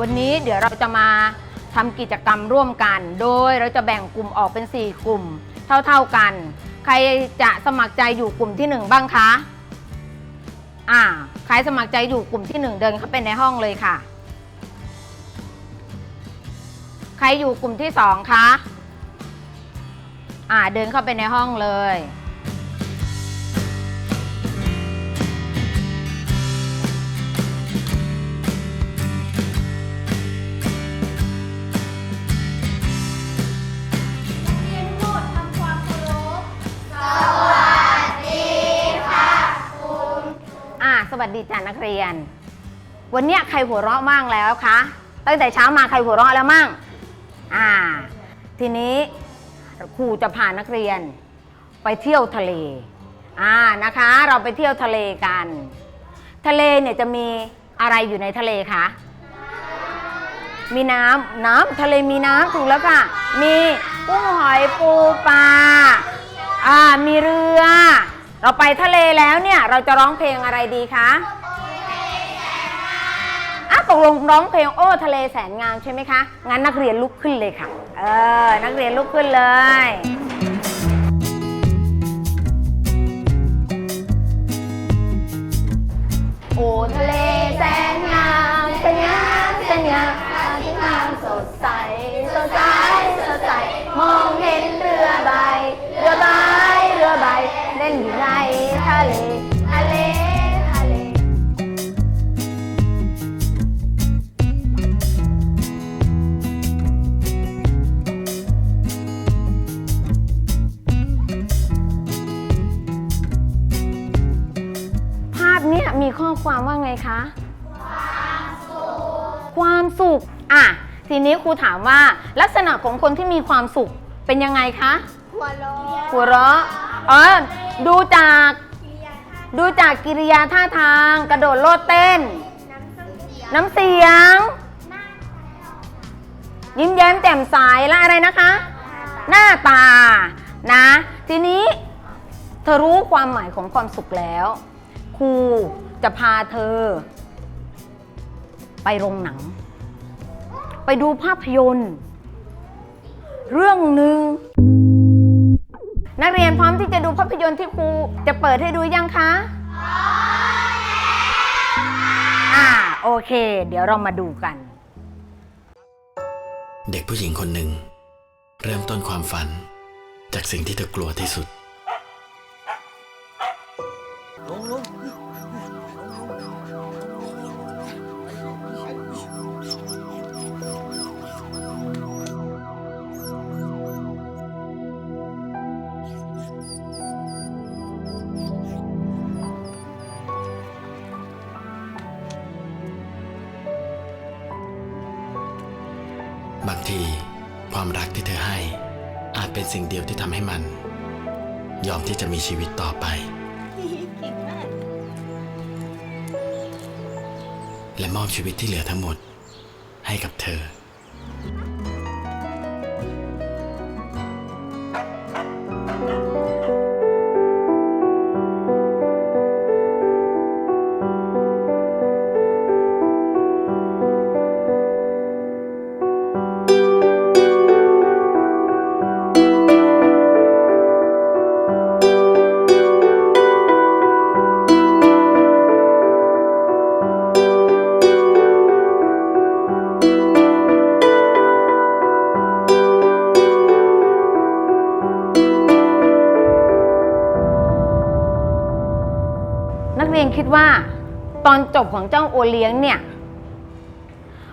วันนี้เดี๋ยวเราจะมาทำกิจกรรมร่วมกัน โดยเราจะแบ่งกลุ่มออกเป็น 4 กลุ่ม เท่าๆกัน ใครจะสมัครใจอยู่กลุ่มที่ 1 บ้างคะอ่าใครสมัครใจอยู่กลุ่มที่ 1 เดินเข้าไปในห้องเลยค่ะ ใครอยู่กลุ่มที่2คะอ่าเดินเข้าไปในห้องเลย สดีจ้านักเรียน วันเนี้ยใครหัวเราะมั่งแล้วคะ ตั้งแต่เช้ามาใครหัวเราะแล้วมั่ง อ่า ทีนี้ครูจะพานักเรียน ไปเที่ยวทะเล อ่า นะคะ เราไปเที่ยวทะเลกัน ทะเลเนี่ยจะมีอะไรอยู่ในทะเลคะ มีน้ำ น้ำทะเลมีน้ำถูกแล้วค่ะ มีกุ้งหอยปูปลา อ่า มีเรือ เราไปทะเลแล้วเนี่ยเราจะร้องเพลงอะไรดีคะอะตกลงร้องเพลงโอ้ทะเลแสนงามใช่ไหมคะ งั้นนักเรียนลุกขึ้นเลยค่ะ เออ นักเรียนลุกขึ้นเลยโอ้ทะเลแสนงามเป็นงามเป็นงามที่งามสดใสสดใสสดใสมองเห็นเรือใบ เรือใบเรือใบ นอยู่ในทะเลทะเลทะเล ภาพเนี้ยมีข้อความว่าไงคะ ความสุข ความสุข อะ ทีนี้ครูถามว่าลักษณะของคนที่มีความสุขเป็นยังไงคะ หัวเราะหัวเราะเออ ดูจากดูจากกิริยาท่าทาง กระโดดโลดเต้น น้ำเสียงยง ยิ้มแย้มแจ่มใสและอะไรนะคะ หน้าตานะ ทีนี้เธอรู้ความหมายของความสุขแล้ว ครูจะพาเธอ ไปโรงหนัง ไปดูภาพยนตร์ เรื่องหนึ่ง นักเรียนพร้อมที่จะดูภาพยนตร์ที่ครูจะเปิดให้ดูยังคะอ่าโอเค เดี๋ยวเรามาดูกัน เด็กผู้หญิงคนหนึ่ง เริ่มต้นความฝัน จากสิ่งที่เธอกลัวที่สุด บางที ความรักที่เธอให้ อาจเป็นสิ่งเดียวที่ทำให้มัน ยอมที่จะมีชีวิตต่อไป และมอบชีวิตที่เหลือทั้งหมดให้กับเธอ จบของเจ้าโอเลี้ยงเนี่ย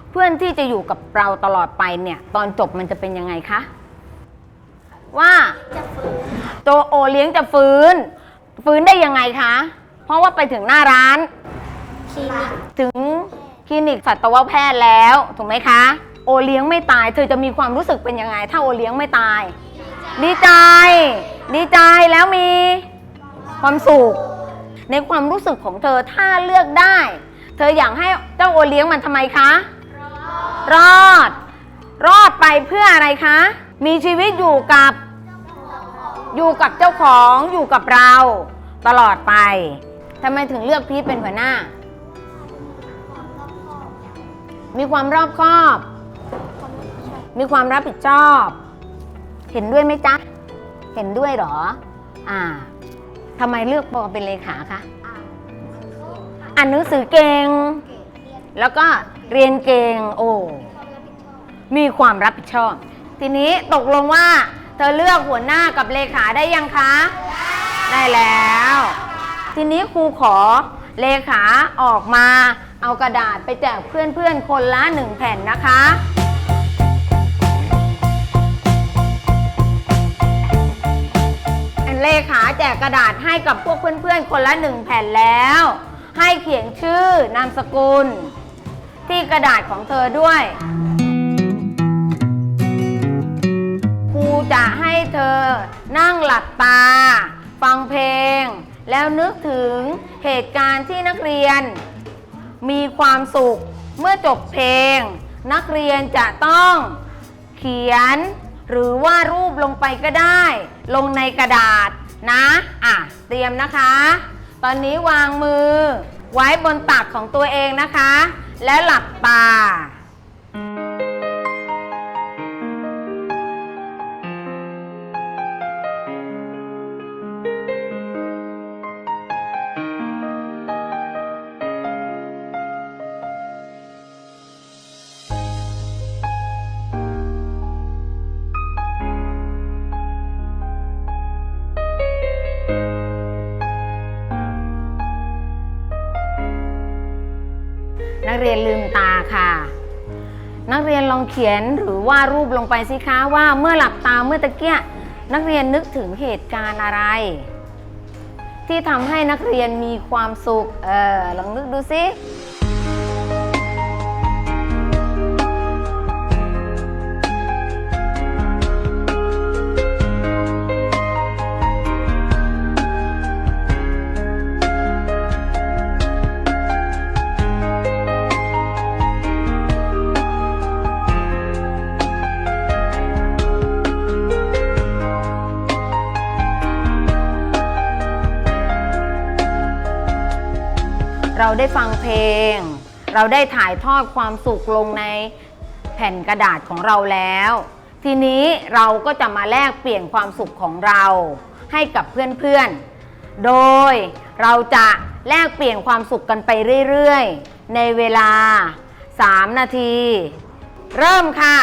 เพื่อนที่จะอยู่กับเราตลอดไปเนี่ย ตอนจบมันจะเป็นยังไงคะ ว่าจะฟื้นตัวโอเลี้ยงจะฟื้น ฟื้นได้ยังไงคะ เพราะว่าไปถึงหน้าร้าน คลินิกถึงคลินิกสัตวแพทย์แล้วถูกไหมคะ โอเลี้ยงไม่ตาย เธอจะมีความรู้สึกเป็นยังไง ถ้าโอเลี้ยงไม่ตาย ดีใจ ดีใจแล้วมี ความสุข ในความรู้สึกของเธอถ้าเลือกได้ เธออยากให้เจ้าโอเลี้ยงมันทำไมคะ รอด รอดไปเพื่ออะไรคะ มีชีวิตอยู่กับ อยู่กับเจ้าของอยู่กับเรา ตลอดไปทำไมถึงเลือกพีทเป็นหัวหน้า มีความรอบคอบความรอบครอบมีความรับผิดชอบ เห็นด้วยไหมจ๊ะ เห็นด้วยเหรอ อ่า ทำไมเลือกปอเป็นเลขาคะอ่านหนังสือเก่ง แล้วก็เรียนเก่งโอ้มีความรับผิดชอบ ทีนี้ตกลงว่า เธอเลือกหัวหน้ากับเลขาได้ยังคะ ได้แล้ว ทีนี้ครูขอเลขาออกมา เอากระดาษไปแจกเพื่อนๆคนละหนึ่งแผ่นนะคะ เลขาแจกกระดาษให้กับพวกเพื่อนๆ คนละหนึ่งแผ่นแล้ว ให้เขียนชื่อนามสกุล ที่กระดาษของเธอด้วยครูจะให้เธอนั่งหลับตา ฟังเพลง แล้วนึกถึงเหตุการณ์ที่นักเรียน มีความสุขเมื่อจบเพลง นักเรียนจะต้องเขียน หรือว่ารูปลงไปก็ได้ ลงในกระดาษนะอะเตรียมนะคะ ตอนนี้วางมือ ไว้บนตักของตัวเองนะคะ และหลับตา เรียนลองเขียนหรือว่ารูปลงไปสิคะว่าเมื่อหลับตาเมื่อตะเกียนักเรียนนึกถึงเหตุการณ์อะไร ที่ทำให้นักเรียนมีความสุขเออลองนึกดูสิ เราได้ฟังเพลง เราได้ถ่ายทอดความสุขลงในแผ่นกระดาษของเราแล้ว ทีนี้เราก็จะมาแลกเปลี่ยนความสุขของเราให้กับเพื่อนๆ โดยเราจะแลกเปลี่ยนความสุขกันไปเรื่อยๆ ในเวลา 3 นาที เริ่มค่ะ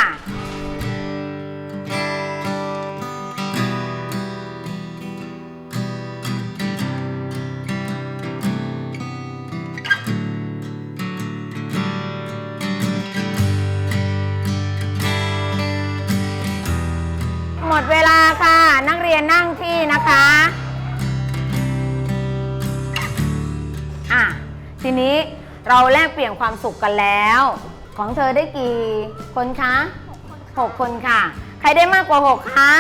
เราแลกเปลี่ยนความสุขกันแล้ว ของเธอได้กี่คนคะหกคนค่ะ ใครได้มากกว่าหกคะ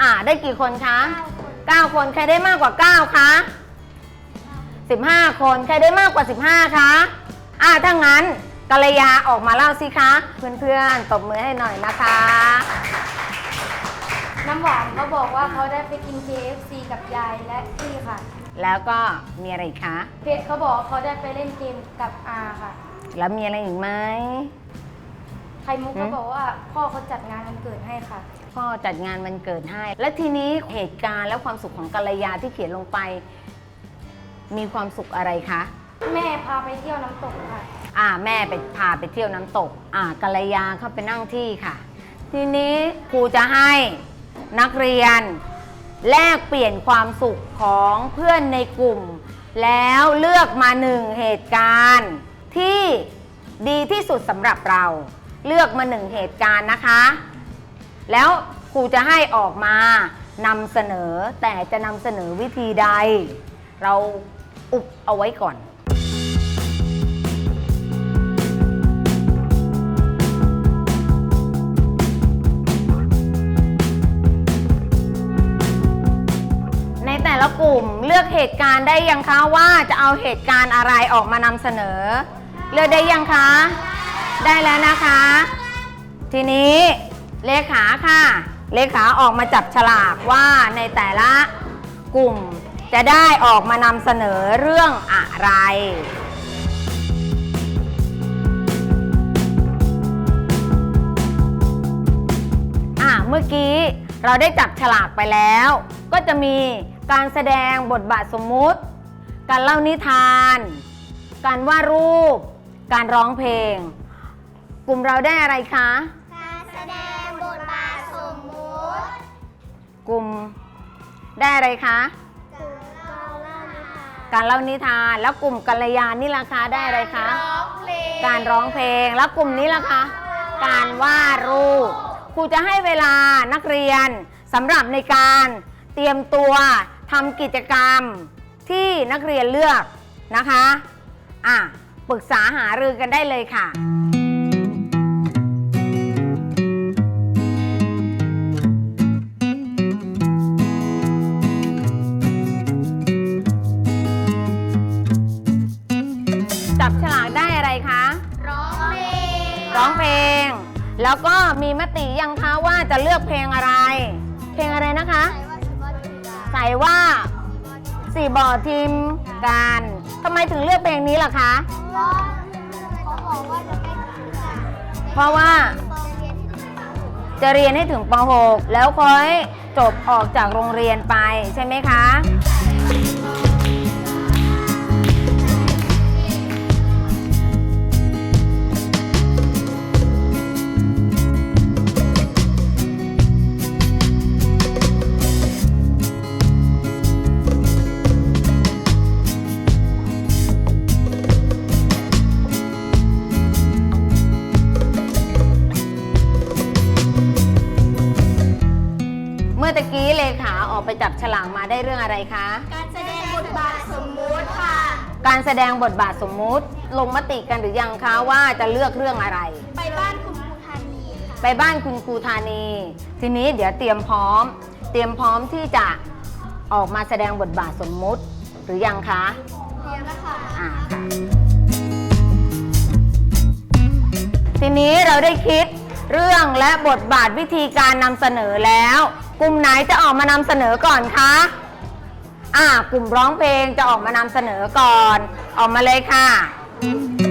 อะได้กี่คนคะเก้าคนใครได้มากกว่าเก้าคะสิบห้าคนใครได้มากกว่าสิบห้าคะอะถ้างั้นกัลยาออกมาเล่าสิคะเพื่อนๆตบมือให้หน่อยนะคะน้ำหวานเขาบอกว่าเขาได้ไปกิน KFC กับยายและพี่ค่ะ แล้วก็มีอะไรอีกคะ เพชรเขาบอกว่าเขาได้ไปเล่นเกมกับอาค่ะ แล้วมีอะไรอีกไหม ไข่มุกหืเขามบอกว่าพ่อเขาจัดงานวันเกิดให้ค่ะ พ่อจัดงานวันเกิดให้ และทีนี้เหตุการณ์และความสุขของกัลยาที่เขียนลงไป มีความสุขอะไรคะ แม่พาไปเที่ยวน้ำตกค่ะ อ่าแม่ไปพาไปเที่ยวน้ำตก อ่ากัลยาเข้าไปนั่งที่ค่ะ ทีนี้ครูจะให้นักเรียน แลกเปลี่ยนความสุขของเพื่อนในกลุ่ม แล้วเลือกมาหนึ่งเหตุการณ์ ที่ดีที่สุดสำหรับเรา เลือกมาหนึ่งเหตุการณ์นะคะ แล้วครูจะให้ออกมานำเสนอแต่จะนำเสนอวิธีใด เราอุบเอาไว้ก่อน ลือกเหตุการณ์ได้ยังคะว่าจะเอาเหตุการณ์อะไรออกมานำเสนอ เลือกได้ยังคะ ได้แล้วนะคะ ทีนี้เลขาค่ะ เลขาออกมาจับฉลากว่าในแต่ละกลุ่มจะได้ออกมานำเสนอเรื่องอะไรอะเมื่อกี้เราได้จับฉลากไปแล้ว ก็จะมี การแสดงบทบาทสมมุติ การเล่านิทาน การวาดรูป การร้องเพลง กลุ่มเราได้อะไรคะ การแสดงบทบาทสมมุติ กลุ่มได้อะไรคะการเล่านิทานแล้วกลุ่มกัลยาณนี่ล่ะคะได้อะไรคะร้องเพลงการร้องเพลงแล้วกลุ่มนี้ล่ะคะการวาดรูปครูจะให้เวลานักเรียนสำหรับในการเตรียมตัว ทำกิจกรรมที่นักเรียนเลือกนะคะอะปรึกษาหารือกันได้เลยค่ะจับฉลากได้อะไรคะ ร้องเพลง ร้องเพลง แล้วก็มีมติยังคะว่าจะเลือกเพลงอะไร เพลงอะไรนะคะใส่ว่าสิบว่าสี่บ่อทีมกันทำไมถึงเลือกเพลงนี้ล่ะคะเพราะเขาบอกว่าจะเพราะว่าจะเรียนให้ถึงป .6 แล้วค่อยจบออกจากโรงเรียนไปใช่ไหมคะ แสดงบทบาทสมมุติ ลงมติกันหรือยังคะว่าจะเลือกเรื่องอะไร ไปบ้านคุณครูธานีค่ะไปบ้านคุณครูธานี ทีนี้เดี๋ยวเตรียมพร้อม เตรียมพร้อมที่จะออกมาแสดงบทบาทสมมุติหรือยังคะพร้อมแล้วค่ะอ่าค่ะทีนี้เราได้คิดเรื่องและบทบาทวิธีการนำเสนอแล้ว กลุ่มไหนจะออกมานำเสนอก่อนคะ อ่ากลุ่มร้องเพลงจะออกมานำเสนอก่อน ออกมาเลยค่ะ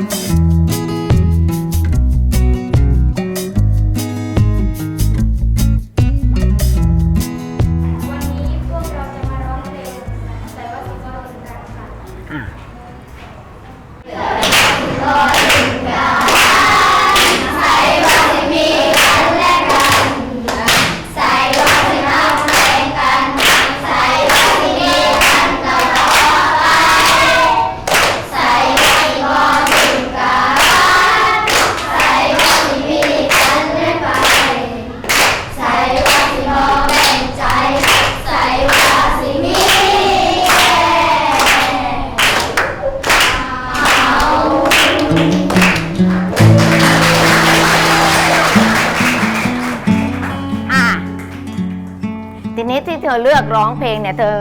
ร้องเพลงเนี่ย เธอ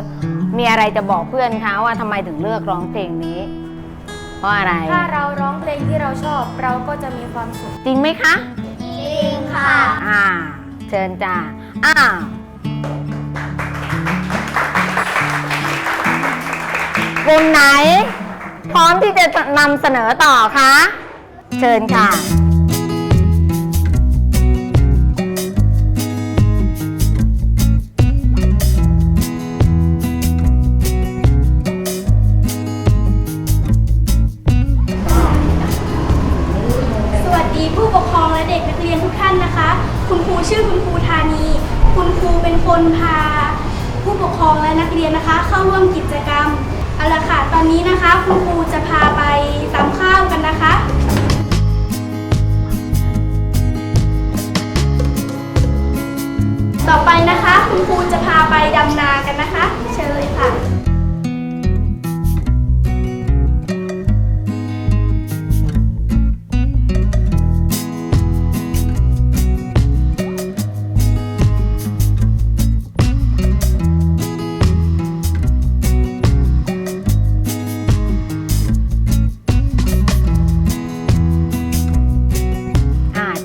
มีอะไรจะบอกเพื่อนคะว่าทำไมถึงเลือกร้องเพลงนี้ เพราะอะไร ถ้าเราร้องเพลงที่เราชอบ เราก็จะมีความสุขจริงไหมคะ จริงค่ะ อ่า เชิญจ้าอ่ากลุ่มไหน พร้อมที่จะนำเสนอต่อคะ เชิญค่ะ นะคะ คุณครูชื่อคุณครูธานี คุณครูเป็นคนพา ผู้ปกครองและนักเรียนนะคะ เข้าร่วมกิจกรรมเอาละค่ะตอนนี้นะคะ คุณครูจะพาไปตำข้าวกันนะคะต่อไปนะคะ คุณครูจะพาไปดำนากันนะคะ เชิญเลยค่ะ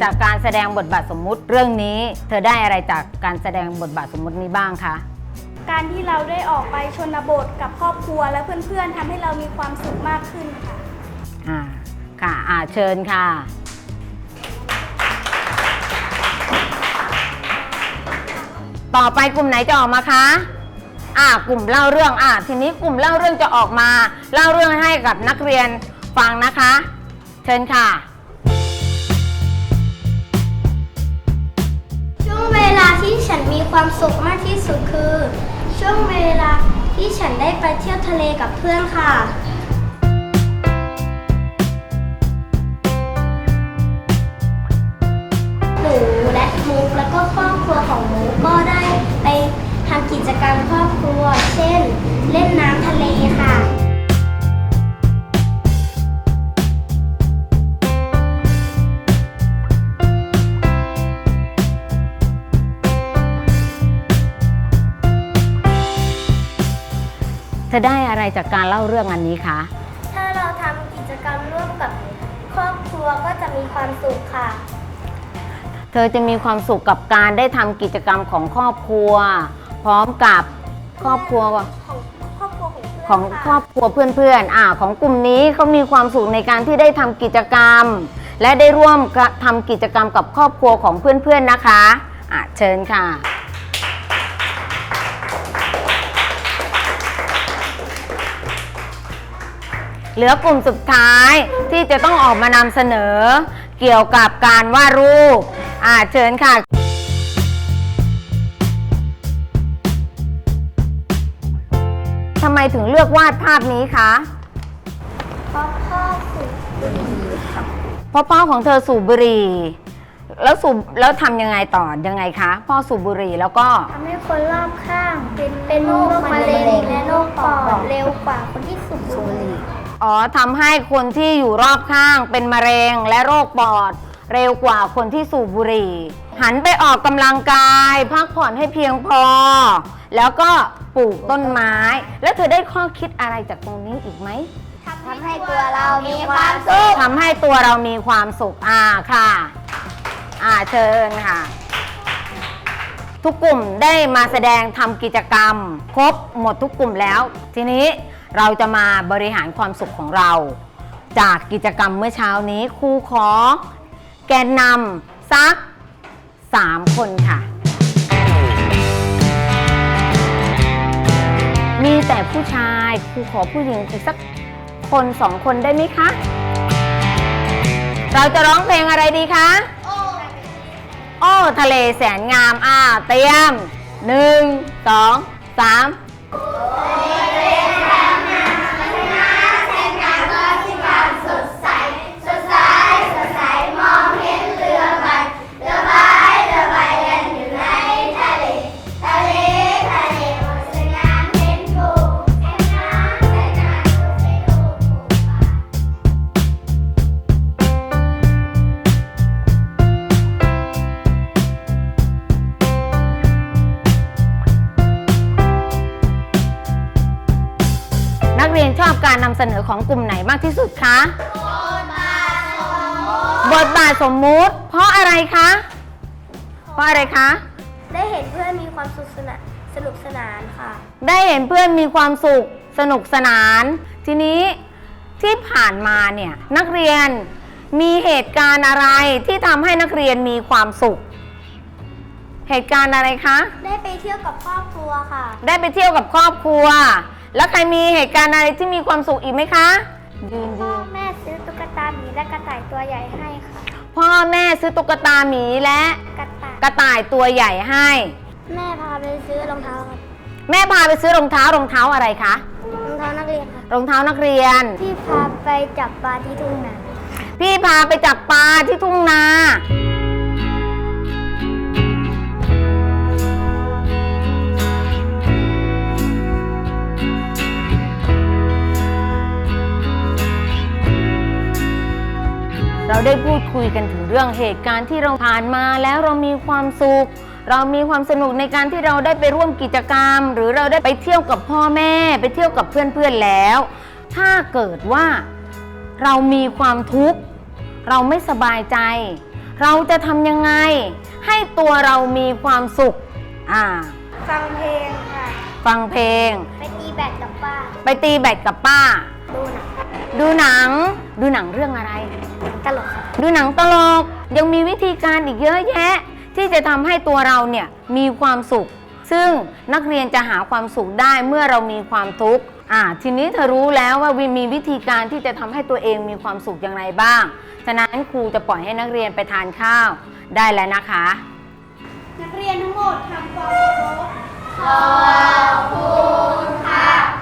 จากการแสดงบทบาทสมมุติ เรื่องนี้ เธอได้อะไรจากการแสดงบทบาทสมมุตินี้บ้างคะ การที่เราได้ออกไปชนบทกับครอบครัวและเพื่อนๆทำให้เรามีความสุขมากขึ้นค่ะ อ่า ค่ะ อ่า เชิญค่ะ ต่อไปกลุ่มไหนจะออกมาคะ อ่ากลุ่มเล่าเรื่อง อ่า ทีนี้กลุ่มเล่าเรื่องจะออกมา เล่าเรื่องให้กับนักเรียนฟังนะคะ เชิญค่ะ ที่ฉันมีความสุขมากที่สุดคือ ช่วงเวลาที่ฉันได้ไปเที่ยวทะเลกับเพื่อนค่ะ หนูและมุกแล้วก็ครอบครัวของมุกก็ได้ไปทำกิจกรรมครอบครัว เช่น เล่นน้ำทะเลค่ะ เธอได้อะไรจากการเล่าเรื่องอันนี้คะ ถ้าเราทำกิจกรรมร่วมกับครอบครัวก็จะมีความสุขค่ะ เธอจะมีความสุขกับการได้ทำกิจกรรมของครอบครัว พร้อมกับครอบครัวของครอบครัวของเพื่อนของค่ะครอบครัวเพื่อนๆอ่าของกลุ่มนี้เขามีความสุขในการที่ได้ทำกิจกรรม และได้ร่วมกระทำกิจกรรมกับครอบครัวของเพื่อนๆนะคะอ่าเชิญค่ะ เหลือกลุ่มสุดท้ายที่จะต้องออกมานำเสนอ เกี่ยวกับการวาดรูปอ่าเชิญค่ะ ทำไมถึงเลือกวาดภาพนี้คะเพราะพ่อสุขบุหรี่ค่ะเพราะพ่อของเธอสูบบุหรี่ แล้วสูบแล้วทำยังไงต่อยังไงคะ พ่อสูบบุหรี่แล้วก็ ทำให้คนรอบข้างเป็นเป็นโรคมะเร็งและโรคปอดเร็วกว่าคนที่สูบบุหรี่ อ๋อทำให้คนที่อยู่รอบข้างเป็นมะเร็งและโรคปอด เร็วกว่าคนที่สูบบุหรี่ หันไปออกกำลังกาย พักผ่อนให้เพียงพอ แล้วก็ปลูกต้นไม้ แล้วเธอได้ข้อคิดอะไรจากตรงนี้อีกไหมทำให้ตัวเรามีความสุขทำให้ตัวเรามีความสุขอ่าค่ะ อ่าเชิญค่ะ ทุกกลุ่มได้มาแสดงทำกิจกรรม ครบหมดทุกกลุ่มแล้ว ทีนี้ เราจะมาบริหารความสุขของเรา จากกิจกรรมเมื่อเช้านี้ครูขอ แกนนำสัก 3 คนค่ะ มีแต่ผู้ชายครูขอผู้หญิงอีกสักคนสองคนได้ไหมคะ เราจะร้องเพลงอะไรดีคะ โอ้ทะเลแสนงาม อ่า เตรียมหนึ่งสองสาม ของกลุ่มไหนมากที่สุดคะบทบาทสมมุติ เพราะอะไรคะ เพราะอะไรคะ ได้เห็นเพื่อนมีความสุขสนานสนุกสนานค่ะ ได้เห็นเพื่อนมีความสุขสนุกสนาน ทีนี้ที่ผ่านมาเนี่ยนักเรียนมีเหตุการณ์อะไรที่ทำให้นักเรียนมีความสุข เหตุการณ์อะไรคะ ได้ไปเที่ยวกับครอบครัวค่ะ ได้ไปเที่ยวกับครอบครัว แล้วใครมีเหตุการณ์อะไรที่มีความสุขอีกไหมคะยืนพ่ยือนแม่ซื้อตุ๊กตาหมีและกระต่ายตัวใหญ่ให้ค่ะ พ่อแม่ซื้อตุ๊กตาหมีและกระต่ายกระต่ายตัวใหญ่ให้ แม่พาไปซื้อรองเท้าครับแม่พาไปซื้อรองเท้ารองเท้าอะไรคะ รองเท้านักเรียนค่ะ รองเท้านักเรียนที่พาไปจับปลาที่ทุ่งนาพี่พาไปจับปลาที่ทุ่งนา เราได้พูดคุยกันถึงเรื่องเหตุการณ์ที่เราผ่านมาแล้วเรามีความสุข เรามีความสนุกในการที่เราได้ไปร่วมกิจกรรม หรือเราได้ไปเที่ยวกับพ่อแม่ ไปเที่ยวกับเพื่อนๆแล้ว ถ้าเกิดว่าเรามีความทุกข์ เราไม่สบายใจ เราจะทำยังไง ให้ตัวเรามีความสุขอ่าฟังเพลงค่ะ ฟังเพลง ไปตีแบดกับป้า ไปตีแบดกับป้า ดูหนัง ดูหนัง ดูหนังเรื่องอะไร ตลกค่ะดูหนังตลกยังมีวิธีการอีกเยอะแยะ ที่จะทำให้ตัวเราเนี่ยมีความสุข ซึ่งนักเรียนจะหาความสุขได้เมื่อเรามีความทุกข์อ่าทีนี้เธอรู้แล้วว่าวิมีวิธีการที่จะทำให้ตัวเองมีความสุขอย่างไรบ้าง ฉะนั้นครูจะปล่อยให้นักเรียนไปทานข้าวได้แล้วนะคะ นักเรียนทั้งหมดทำความเคารพสวัส